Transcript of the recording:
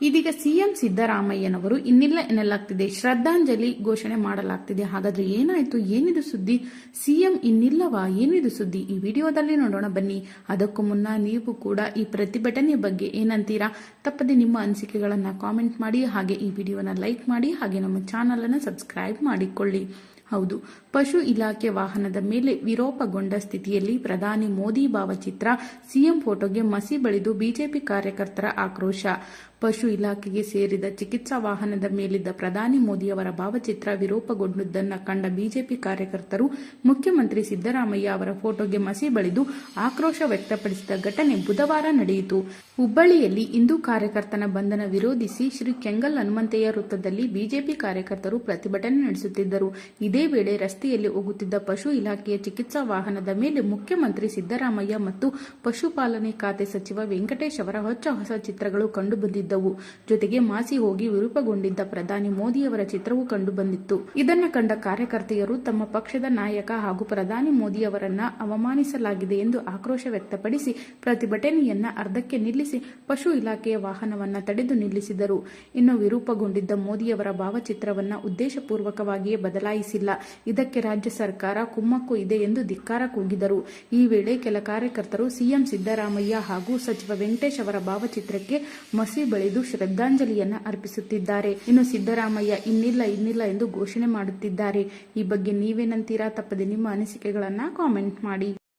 ಇದೀಗ ಸಿಎಂ ಸಿದ್ದರಾಮಯ್ಯನವರು, ಇನ್ನಿಲ್ಲ ಎನ್ನಲಾಗ್ತಿದೆ, ಶ್ರದ್ಧಾಂಜಲಿ ಘೋಷಣೆ ಮಾಡಲಾಗ್ತಿದೆ. ಹಾಗಾದ್ರೆ ಏನಾಯ್ತು? ಏನಿದು ಸುದ್ದಿ? ಸಿಎಂ ಇನ್ನಿಲ್ಲವಾ? ಏನಿದು ಸುದ್ದಿ? ಈ ವಿಡಿಯೋದಲ್ಲಿ ನೋಡೋಣ ಬನ್ನಿ. ಅದಕ್ಕೂ ಮುನ್ನ ನೀವು ಕೂಡ ಈ ಪ್ರತಿಭಟನೆ ಬಗ್ಗೆ ಏನಂತೀರಾ? ತಪ್ಪದೆ ನಿಮ್ಮ ಅನಿಸಿಕೆಗಳನ್ನ ಕಾಮೆಂಟ್ ಮಾಡಿ, ಹಾಗೆ ಈ ವಿಡಿಯೋನ ಲೈಕ್ ಮಾಡಿ, ಹಾಗೆ ನಮ್ಮ ಚಾನಲ್ ಅನ್ನು ಸಬ್ಸ್ಕ್ರೈಬ್ ಮಾಡಿಕೊಳ್ಳಿ. ಹೌದು. ಪಶು ಇಲಾಖೆ ವಾಹನದ ಮೇಲೆ ವಿರೋಪಗೊಂಡ ಸ್ಥಿತಿಯಲ್ಲಿ ಪ್ರಧಾನಿ ಮೋದಿ ಭಾವಚಿತ್ರ, ಸಿಎಂ ಫೋಟೋಗೆ ಮಸಿ ಬಳಿದು ಬಿಜೆಪಿ ಕಾರ್ಯಕರ್ತರ ಆಕ್ರೋಶ. ಪಶು ಇಲಾಖೆಗೆ ಸೇರಿದ ಚಿಕಿತ್ಸಾ ವಾಹನದ ಮೇಲಿದ್ದ ಪ್ರಧಾನಿ ಮೋದಿಯವರ ಭಾವಚಿತ್ರ ವಿರೂಪಗೊಂಡಿದ್ದನ್ನು ಕಂಡ ಬಿಜೆಪಿ ಕಾರ್ಯಕರ್ತರು ಮುಖ್ಯಮಂತ್ರಿ ಸಿದ್ದರಾಮಯ್ಯ ಅವರ ಫೋಟೋಗೆ ಮಸಿ ಬಳಿದು ಆಕ್ರೋಶ ವ್ಯಕ್ತಪಡಿಸಿದ ಘಟನೆ ಬುಧವಾರ ನಡೆಯಿತು. ಹುಬ್ಬಳ್ಳಿಯಲ್ಲಿ ಹಿಂದೂ ಕಾರ್ಯಕರ್ತನ ಬಂಧನ ವಿರೋಧಿಸಿ ಶ್ರೀ ಕೆಂಗಲ್ ಹನುಮಂತಯ್ಯ ವೃತ್ತದಲ್ಲಿ ಬಿಜೆಪಿ ಕಾರ್ಯಕರ್ತರು ಪ್ರತಿಭಟನೆ ನಡೆಸುತ್ತಿದ್ದರು. ಇದೇ ವೇಳೆ ರಸ್ತೆಯಲ್ಲಿ ಹೋಗುತ್ತಿದ್ದ ಪಶು ಇಲಾಖೆಯ ಚಿಕಿತ್ಸಾ ವಾಹನದ ಮೇಲೆ ಮುಖ್ಯಮಂತ್ರಿ ಸಿದ್ದರಾಮಯ್ಯ ಮತ್ತು ಪಶುಪಾಲನೆ ಖಾತೆ ಸಚಿವ ವೆಂಕಟೇಶ್ ಅವರ ಹೊಚ್ಚ ಹೊಸ ಚಿತ್ರಗಳು ಕಂಡುಬಂದಿದ್ದವು. ಜೊತೆಗೆ ಮಾಸಿ ಹೋಗಿ ವಿರೂಪಗೊಂಡಿದ್ದ ಪ್ರಧಾನಿ ಮೋದಿಯವರ ಚಿತ್ರವೂ ಕಂಡುಬಂದಿತ್ತು ಇದನ್ನು ಕಂಡ ಕಾರ್ಯಕರ್ತೆಯರು ತಮ್ಮ ಪಕ್ಷದ ನಾಯಕ ಹಾಗೂ ಪ್ರಧಾನಿ ಮೋದಿಯವರನ್ನ ಅವಮಾನಿಸಲಾಗಿದೆ ಎಂದು ಆಕ್ರೋಶ ವ್ಯಕ್ತಪಡಿಸಿ ಪ್ರತಿಭಟನೆಯನ್ನ ಅರ್ಧಕ್ಕೆ ನಿಲ್ಲಿಸಿ ಪಶು ಇಲಾಖೆಯ ವಾಹನವನ್ನ ತಡೆದು ನಿಲ್ಲಿಸಿದರು. ಇನ್ನು ವಿರೂಪಗೊಂಡಿದ್ದ ಮೋದಿಯವರ ಭಾವಚಿತ್ರವನ್ನ ಉದ್ದೇಶಪೂರ್ವಕವಾಗಿಯೇ ಬದಲಾಯಿಸಿಲ್ಲ. ಇದಕ್ಕೆ ರಾಜ್ಯ ಸರ್ಕಾರ ಕುಮ್ಮಕ್ಕು ಇದೆ ಎಂದು ಧಿಕ್ಕಾರ ಕೂಗಿದರು. ಈ ವೇಳೆ ಕೆಲ ಕಾರ್ಯಕರ್ತರು ಸಿಎಂ ಸಿದ್ದರಾಮಯ್ಯ ಹಾಗೂ ಸಚಿವ ವೆಂಕಟೇಶ್ ಅವರ ಭಾವಚಿತ್ರಕ್ಕೆ ಮಸಿ ಬಳಿದು ಶ್ರದ್ಧಾಂಜಲಿಯನ್ನ ಅರ್ಪಿಸುತ್ತಿದ್ದಾರೆ. ಇನ್ನು ಸಿದ್ದರಾಮಯ್ಯ, ಇನ್ನಿಲ್ಲ ಇನ್ನಿಲ್ಲ ಎಂದು ಘೋಷಣೆ ಮಾಡುತ್ತಿದ್ದಾರೆ. ಈ ಬಗ್ಗೆ ನೀವೇನಂತೀರಾ ತಪ್ಪದೆ ನಿಮ್ಮ ಅನಿಸಿಕೆಗಳನ್ನ ಕಾಮೆಂಟ್ ಮಾಡಿ.